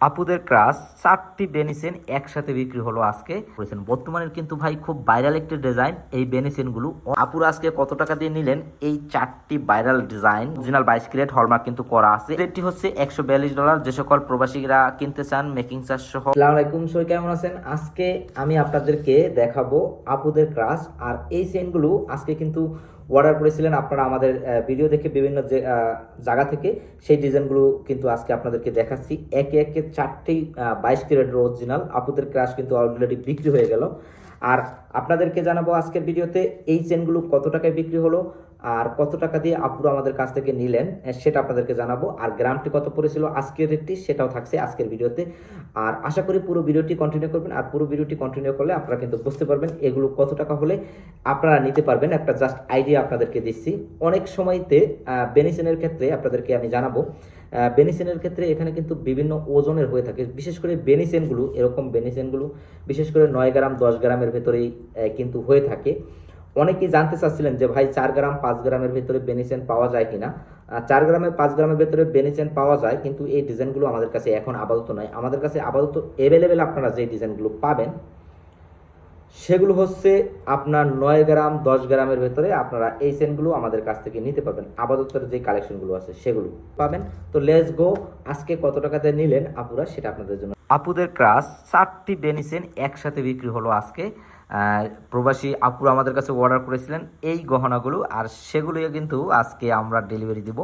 আপুদের ক্রাশ, চারটি বেনিসেন একসাথে বিক্রি হলো আজকে। করেছেন। বর্তমানে কিন্তু ভাই খুব ভাইরাল একটি ডিজাইন এই বেনিসেনগুলো আপুর আজকে কত টাকা দিয়ে নিলেন? এই চারটি ভাইরাল ডিজাইন অরিজিনাল বাইশ ক্রিয়েট হলমার্ক কিন্তু করা আছে। রেটটি হচ্ছে একশো বিয়াল্লিশ ডলার যে সকল প্রবাসীরা কিনতে চান মেকিং চার্জ সহ। আলাইকুম, সবাই কেমন আছেন? আজকে আমি আপনাদেরকে দেখাবো আপুদের ক্রাশ। আর এই সেনগুলো আজকে কিন্তু অর্ডার করেছিলেন। আপনারা আমাদের ভিডিও দেখে বিভিন্ন যে জায়গা থেকে সেই ডিজাইনগুলো কিন্তু আজকে আপনাদেরকে দেখাচ্ছি। একে একে চারটি বাইশ ক্যারেটের অরিজিনাল আপুদের ক্রাশ কিন্তু অলরেডি বিক্রি হয়ে গেল। আর আপনাদেরকে জানাব আজকের ভিডিওতে এই চেনগুলো কত টাকায় বিক্রি হলো? আর কত টাকা দিয়ে আপুরা আমাদের কাছ থেকে নিলেন সেটা আপনাদেরকে জানাব। আর গ্রামটি কত পড়েছিল, আজকের রেটটি সেটাও থাকছে আজকের ভিডিওতে। আর আশা করি পুরো ভিডিওটি কন্টিনিউ করবেন, আর পুরো ভিডিওটি কন্টিনিউ করলে আপনারা কিন্তু বুঝতে পারবেন এগুলো কত টাকা হলে আপনারা নিতে পারবেন। একটা জাস্ট আইডিয়া আপনাদেরকে দিচ্ছি। অনেক সময়তে বেনিসেনের ক্ষেত্রে আপনাদেরকে আমি জানাব বেনিসেনের ক্ষেত্রে এখানে কিন্তু বিভিন্ন ওজনের হয়ে থাকে। বিশেষ করে বেনিসেনগুলো, এরকম বেনিসেনগুলো, বিশেষ করে নয় গ্রাম, দশ গ্রামের ভেতরেই কিন্তু হয়ে থাকে। অনেকেই জানতে চাচ্ছিলেন যে ভাই চার গ্রাম, পাঁচ গ্রামের ভেতরে বেনিসেন পাওয়া যায় কিনা? চার গ্রামের, পাঁচ গ্রামের ভেতরে বেনিসেন পাওয়া যায়, কিন্তু এই ডিজাইনগুলো আমাদের কাছে এখন আপাতত নয় আমাদের কাছে আপাতত অ্যাভেলেবেল আপনারা যে ডিজাইনগুলো পাবেন, সেগুলো হচ্ছে আপনার নয় গ্রাম, দশ গ্রামের ভেতরে আপনারা এই সেনগুলো আমাদের কাছ থেকে নিতে পারবেন। আপাতত যে কালেকশনগুলো আছে, সেগুলো পাবেন। তো লেস গো আজকে কত টাকাতে নিলেন আপুরা, সেটা আপনাদের জন্য। আপুদের ক্রাস চারটি বেনিসেন একসাথে বিক্রি হলো আজকে। প্রবাসী আপুরা আমাদের কাছে অর্ডার করেছিলেন এই গহনাগুলো, আর সেগুলিও কিন্তু আজকে আমরা ডেলিভারি দিব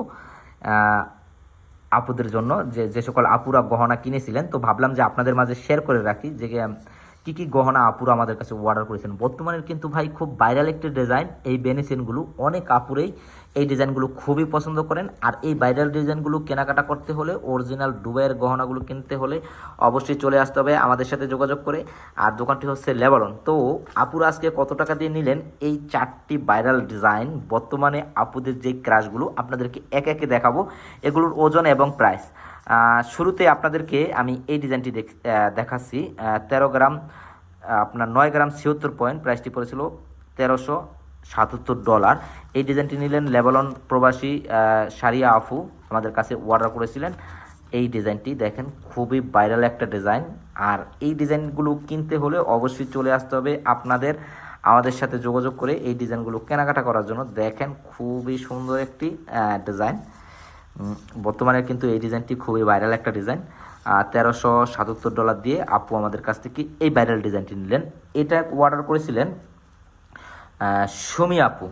আপুদের জন্য। যে যে সকল আপুরা গহনা কিনেছিলেন, তো ভাবলাম যে আপনাদের মাঝে শেয়ার করে রাখি, যে কি কি গহনা আপুরা আমাদের কাছে অর্ডার করেছেন? বর্তমানে কিন্তু ভাই খুব ভাইরাল একটি ডিজাইন এই বেনিসেনগুলো অনেক আপুরেই এই ডিজাইনগুলো খুবই পছন্দ করেন। আর এই ভাইরাল ডিজাইনগুলো কেনাকাটা করতে হলে অরিজিনাল দুবাইয়ের গহনাগুলো কিনতে হলে অবশ্যই চলে আসতে হবে আমাদের সাথে যোগাযোগ করে। আর দোকানটি হচ্ছে লেবালন তো আপুরা আজকে কত টাকা দিয়ে নিলেন? এই চারটি ভাইরাল ডিজাইন বর্তমানে আপুদের যে ক্রাশগুলো আপনাদেরকে একে একে দেখাবো। এগুলোর ওজন এবং প্রাইস শুরুতে আপনাদেরকে আমি এই ডিজাইনটি দেখ- দেখাচ্ছি। তেরো গ্রাম আপনার নয় গ্রাম ছিয়াত্তর পয়েন্ট প্রাইসটি পড়েছিল তেরোশো সাতাত্তর ডলার এই ডিজাইনটি নিলেন লেবানন প্রবাসী সারিয়া আফু, আমাদের কাছে অর্ডার করেছিলেন। এই ডিজাইনটি দেখেন, খুবই ভাইরাল একটা ডিজাইন। আর এই ডিজাইনগুলো কিনতে হলে অবশ্যই চলে আসতে হবে আপনাদের, আমাদের সাথে যোগাযোগ করে এই ডিজাইনগুলো কেনাকাটা করার জন্য। দেখেন, খুবই সুন্দর একটি ডিজাইন। বর্তমানে কিন্তু এই ডিজাইনটি খুবই ভাইরাল একটা ডিজাইন। তেরোশো সাতাত্তর ডলার দিয়ে আপু আমাদের কাছ থেকে এই ভাইরাল ডিজাইনটি নিলেন। এটা অর্ডার করেছিলেন সুমি আপু।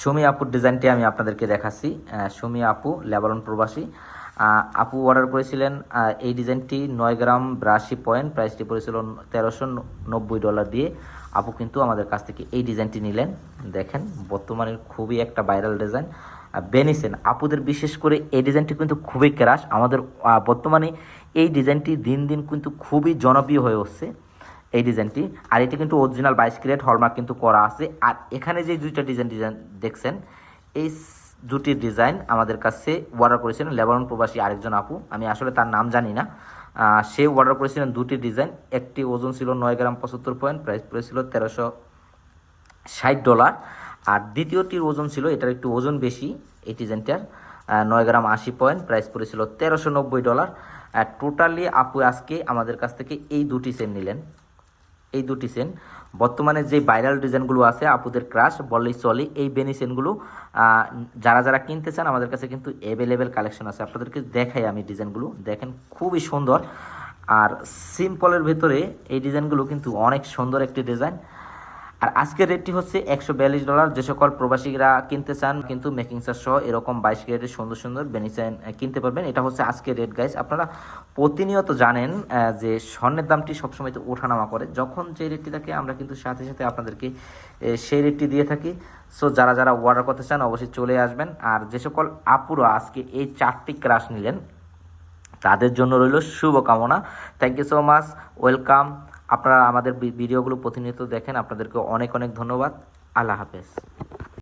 সুমি আপুর ডিজাইনটি আমি আপনাদেরকে দেখাচ্ছি। সুমি আপু, লেবানন প্রবাসী। আপু অর্ডার করেছিলেন এই ডিজাইনটি নয় গ্রাম ব্রাশি পয়েন্ট প্রাইসটি পড়েছিল তেরোশো নব্বই ডলার দিয়ে। আপু কিন্তু আমাদের কাছ থেকে এই ডিজাইনটি নিলেন। দেখেন, বর্তমানে খুবই একটা ভাইরাল ডিজাইন। বেনিসেন আপুদের বিশেষ করে এই ডিজাইনটি কিন্তু খুবই ক্রাশ আমাদের বর্তমানে এই ডিজাইনটি দিন দিন কিন্তু খুবই জনপ্রিয় হয়ে উঠছে এই ডিজাইনটি আর এটি কিন্তু অরিজিনাল বাইশ ক্যারেট হলমার্ক কিন্তু করা আছে। আর এখানে যে দুইটা ডিজাইন ডিজাইন দেখছেন, এই দুটি ডিজাইন আমাদের কাছে অর্ডার করেছিলেন লেবানন প্রবাসী আরেকজন আপু। আমি আসলে তার নাম জানি না। সে অর্ডার করেছিলেন দুটি ডিজাইন একটি ওজন ছিল নয় গ্রাম পঁচাত্তর পয়েন্ট প্রাইস পড়েছিল তেরোশো ষাট ডলার আর দ্বিতীয়টির ওজন ছিল, এটার একটু ওজন বেশি, এই ডিজাইনটার নয় গ্রাম আশি পয়েন্ট প্রাইস পড়েছিল তেরোশো নব্বই ডলার টোটালি আপু আজকে আমাদের কাছ থেকে এই দুটি সেন নিলেন। এই দুটি সেন বর্তমানে যে ভাইরাল ডিজাইনগুলো আছে, আপুদের ক্রাশ বললেই চলে, এই বেনি সেনগুলো যারা যারা কিনতে চান, আমাদের কাছে কিন্তু অ্যাভেলেবেল কালেকশন আছে। আপনাদেরকে দেখাই আমি ডিজাইনগুলো। দেখেন, খুবই সুন্দর। আর সিম্পলের ভেতরে এই ডিজাইনগুলো কিন্তু অনেক সুন্দর একটি ডিজাইন। আর আজকের রেটটি হচ্ছে একশো বিয়াল্লিশ ডলার যে সকল প্রবাসীরা কিনতে চান, কিন্তু মেকিং চার্জ সহ এরকম বাইশ গ্রেডের সুন্দর সুন্দর বেনিসাইন কিনতে পারবেন। এটা হচ্ছে আজকের রেট গাইস আপনারা প্রতিনিয়ত জানেন যে স্বর্ণের দামটি সবসময় তো ওঠানামা করে। যখন যে রেটটি থাকে, আমরা কিন্তু সাথে সাথে আপনাদেরকে সেই রেটটি দিয়ে থাকি। সো যারা যারা অর্ডার করতে চান, অবশ্যই চলে আসবেন। আর যে সকল আপুরা আজকে এই চারটি ক্রাশ নিলেন, তাদের জন্য রইল শুভকামনা। Thank you so much welcome আপনারা আমাদের ভিডিওগুলো প্রতিনিয়ত দেখেন। আপনাদেরকে অনেক অনেক ধন্যবাদ। আল্লাহ হাফেজ।